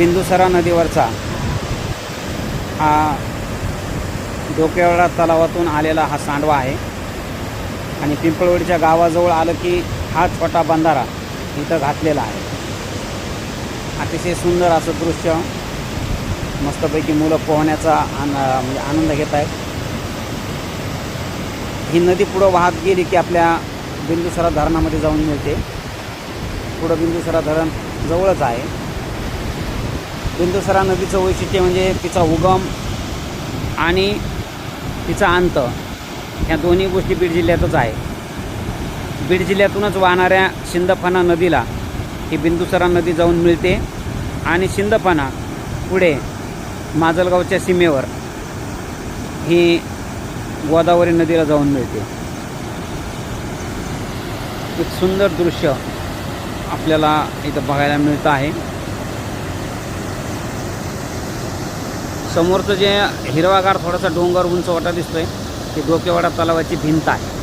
बिंदुसरा नदीवरचा हा डोकेवाडा तलावातून आलेला हा सांडवा आहे. आणि पिंपळवडीच्या गावाजवळ आलं की हा छोटा बंधारा इथं घातलेला आहे. अतिशय सुंदर असं दृश्य. मस्तपैकी मुलं पोहण्याचा आन म्हणजे आनंद घेत आहेत. ही नदी पुढं वाहत गेली की आपल्या बिंदुसरा धरणामध्ये जाऊन मिळते. पुढं बिंदुसरा धरण जवळच आहे. बिंदुसरा नदीचं वैशिष्ट्य म्हणजे तिचा उगम आणि तिचा अंत. ह्या दोन्ही गोष्टी बीड जिल्ह्यातच आहे. बीड जिल्ह्यातूनच वाहणाऱ्या शिंदफणा नदीला ही बिंदुसरा नदी जाऊन मिळते आणि शिंदफणा पुढे माजलगावच्या सीमेवर ही गोदावरी नदीला जाऊन मिळते. एक सुंदर दृश्य आपल्याला इथं बघायला मिळतं आहे. समोरचं जे हिरवागार थोडासा डोंगर उंच वाटा दिसतोय ती डोकेवाडा तलावाची भिंत आहे.